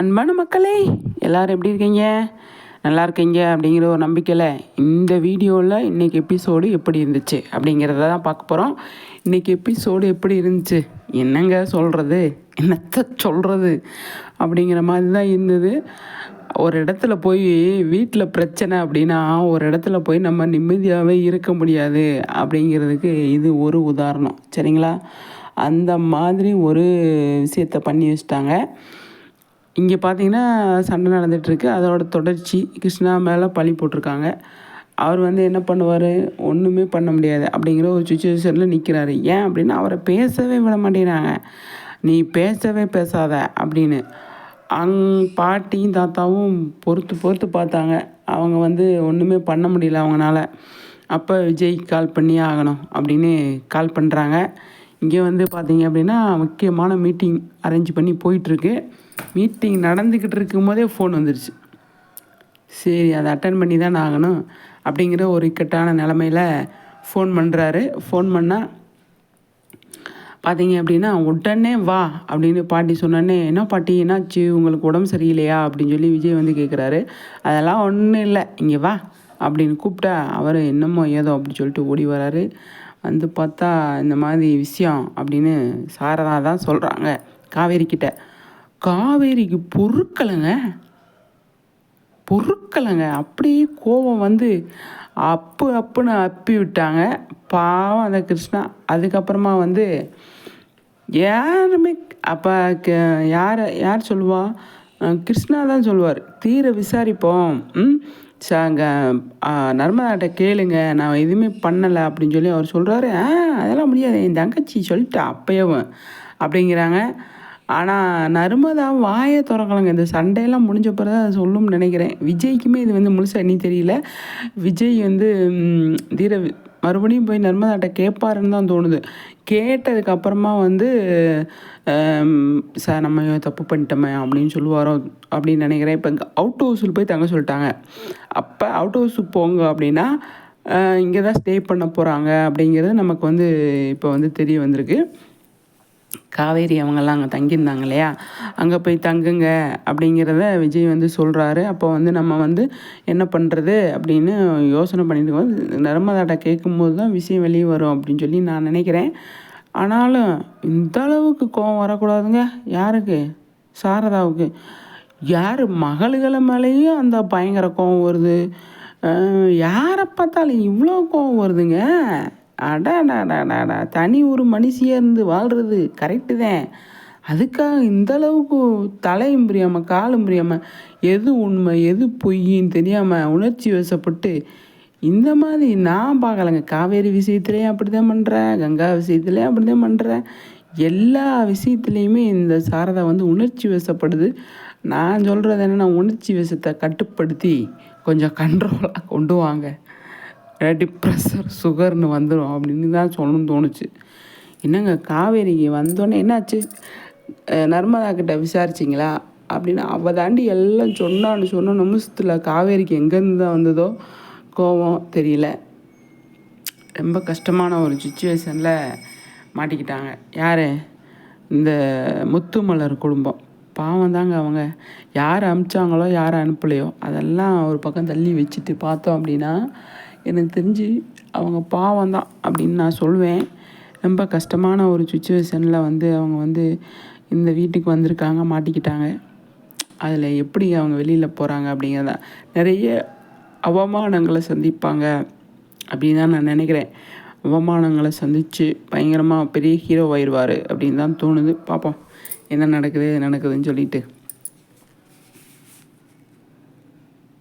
அன்பான மக்களே எல்லோரும் எப்படி இருக்கீங்க? நல்லா இருக்கீங்க அப்படிங்கிற ஒரு நம்பிக்கையில் இந்த வீடியோவில் இன்றைக்கி எபிசோடு எப்படி இருந்துச்சு அப்படிங்கிறத தான் பார்க்க போகிறோம் இன்றைக்கி எபிசோடு எப்படி இருந்துச்சு? என்னங்க சொல்கிறது என்னத்த சொல்கிறது அப்படிங்கிற மாதிரி தான் இருந்தது. ஒரு இடத்துல போய் வீட்டில் பிரச்சனை அப்படின்னா ஒரு இடத்துல போய் நம்ம நிம்மதியாகவே இருக்க முடியாது அப்படிங்கிறதுக்கு இது ஒரு உதாரணம். சரிங்களா? அந்த மாதிரி ஒரு விஷயத்தை பண்ணி வச்சிட்டாங்க. இங்கே பார்த்தீங்கன்னா சண்டை நடந்துகிட்ருக்கு அதோட தொடர்ச்சி கிருஷ்ணா மேலே பழி போட்டிருக்காங்க. அவர் வந்து என்ன பண்ணுவார்? ஒன்றுமே பண்ண முடியாது அப்படிங்கிற ஒரு சுச்சுவேஷனில் நிற்கிறாரு ஏன் அப்படின்னா அவரை பேசவே விட மாட்டேங்கிறாங்க. நீ பேசவே பேசாத அப்படின்னு. அங் பாட்டியும் தாத்தாவும் பொறுத்து பொறுத்து பார்த்தாங்க. அவங்க வந்து ஒன்றுமே பண்ண முடியல அவங்களால அப்போ விஜய் கால் பண்ணி ஆகணும் அப்படின்னு கால் பண்ணுறாங்க இங்கே வந்து பார்த்தீங்க அப்படின்னா முக்கியமான மீட்டிங் அரேஞ்ச் பண்ணி போயிட்டுருக்கு. மீட்டிங் நடந்துக்கிட்டு இருக்கும் போதே ஃபோன் வந்துருச்சு. சரி அதை அட்டன் பண்ணி தான் ஆகணும் அப்படிங்கிற ஒரு இக்கட்டான நிலமையில் ஃபோன் பண்ணுறாரு ஃபோன் பண்ணால் பார்த்தீங்க அப்படின்னா உடனே வா அப்படின்னு பாட்டி சொன்னோடனே என்ன பாட்டி என்னாச்சு? உங்களுக்கு உடம்பு சரியில்லையா? அப்படின்னு சொல்லி விஜய் வந்து கேட்குறாரு அதெல்லாம் ஒன்றும் இல்லை இங்கே வா அப்படின்னு கூப்பிட்டா அவர் என்னமோ ஏதோ அப்படின்னு சொல்லிட்டு ஓடி வராரு. வந்து பார்த்தா இந்த மாதிரி விஷயம் அப்படின்னு சாரதா தான் சொல்கிறாங்க காவேரிக்கிட்ட. காவேரிக்கு பொருட்களைங்க பொருட்களைங்க அப்படியே கோபம் வந்து அப்பு அப்புன்னு அப்பி விட்டாங்க. பாவம் அந்த கிருஷ்ணா. அதுக்கப்புறமா வந்து யாருமே அப்போ யார் யார் சொல்லுவா? கிருஷ்ணா தான் சொல்லுவார். தீர விசாரிப்போம். ம்? சாங்க நர்மதாட்ட கேளுங்க. நான் எதுவுமே பண்ணலை அப்படின்னு சொல்லி அவர் சொல்கிறாரு ஆ அதெல்லாம் முடியாது. என் தங்கச்சி சொல்லிட்டு அப்பயவும் அப்படிங்கிறாங்க. ஆனால் நர்மதா வாயை திறக்கலங்க. இந்த சண்டையெல்லாம் முடிஞ்ச பிறகு அதை சொல்லும்னு நினைக்கிறேன். விஜய்க்குமே இது வந்து முழுசாக இனி தெரியல. விஜய் வந்து தீர மறுபடியும் போய் நர்மதாட்ட கேட்பாருன்னு தான் தோணுது. கேட்டதுக்கு அப்புறமா வந்து சார் நம்ம தப்பு பண்ணிட்டோமே அப்படின்னு சொல்லுவாரோ அப்படின்னு நினைக்கிறேன். இப்போ அவுட் ஹவுஸில் போய் தங்க சொல்லிட்டாங்க. அப்போ அவுட் ஹவுஸுக்கு போங்க அப்படின்னா இங்கே தான் ஸ்டே பண்ண போகிறாங்க அப்படிங்கிறது நமக்கு வந்து இப்போ வந்து தெரிய வந்திருக்கு. காவேரி அவங்கெல்லாம் அங்கே தங்கியிருந்தாங்க இல்லையா? அங்கே போய் தங்குங்க அப்படிங்கிறத விஜய் வந்து சொல்கிறாரு அப்போ வந்து நம்ம வந்து என்ன பண்ணுறது அப்படின்னு யோசனை பண்ணிட்டு போது நர்மதாட்ட கேட்கும்போது தான் விஷயம் வெளியே வரும் அப்படின்னு சொல்லி நான் நினைக்கிறேன். ஆனாலும் இந்த அளவுக்கு கோவம் வரக்கூடாதுங்க. யாருக்கு? சாரதாவுக்கு. யார்? மகள்களை மேலேயும் அந்த பயங்கர கோவம் வருது. யாரை பார்த்தாலும் இவ்வளோ கோவம் வருதுங்க. அடாடாடாடாடா தனி ஒரு மனுஷியாக இருந்து வாழ்கிறது கரெக்டு தான். அதுக்காக இந்த அளவுக்கு தலையும் புரியாமல் காலும் புரியாமல் எது உண்மை எது பொய்ன்னு தெரியாமல் உணர்ச்சி வசப்பட்டு இந்த மாதிரி நான் பார்க்கலங்க. காவேரி விஷயத்துலேயும் அப்படி தான் பண்ணுறேன் கங்கா விஷயத்துலேயும் அப்படி தான் பண்ணுறேன் எல்லா விஷயத்துலேயுமே இந்த சாரதா வந்து உணர்ச்சி வசப்படுது. நான் சொல்கிறது என்னென்னா உணர்ச்சி வசத்தை கட்டுப்படுத்தி கொஞ்சம் கண்ட்ரோலாக கொண்டு வாங்க. இல்லாட்டி ப்ரெஷர் சுகர்னு வந்துடும் அப்படின்னு தான் சொல்லணும்னு தோணுச்சு. என்னங்க காவேரிக்கு வந்தோடனே என்னாச்சு? நர்மதா கிட்ட விசாரிச்சிங்களா? அப்படின்னு அவள் தாண்டி எல்லாம் சொன்னான்னு சொன்ன நிமிஷத்தில் காவேரிக்கு எங்கேருந்து தான் வந்ததோ கோபம் தெரியல. ரொம்ப கஷ்டமான ஒரு சுச்சுவேஷனில் மாட்டிக்கிட்டாங்க. யார்? இந்த முத்துமலர் குடும்பம். பாவம் தாங்க அவங்க. யார் அனுப்பிச்சாங்களோ யார் அனுப்பலையோ அதெல்லாம் ஒரு பக்கம் தள்ளி வச்சுட்டு பார்த்தோம் அப்படின்னா எனக்கு தெரிஞ்சு அவங்க பாவம் தான் அப்படின்னு நான் சொல்லுவேன் ரொம்ப கஷ்டமான ஒரு சுச்சுவேஷனில் வந்து அவங்க வந்து இந்த வீட்டுக்கு வந்திருக்காங்க மாட்டிக்கிட்டாங்க. அதில் எப்படி அவங்க வெளியில் போகிறாங்க அப்படிங்கிறத நிறைய அவமானங்களை சந்திப்பாங்க அப்படின்னு தான் நான் நினைக்கிறேன். அவமானங்களை சந்தித்து பயங்கரமாக பெரிய ஹீரோ ஆயிடுவார் அப்படின்னு தான் தோணுது. பார்ப்போம். என்ன நடக்குது நடக்குதுன்னு சொல்லிட்டு.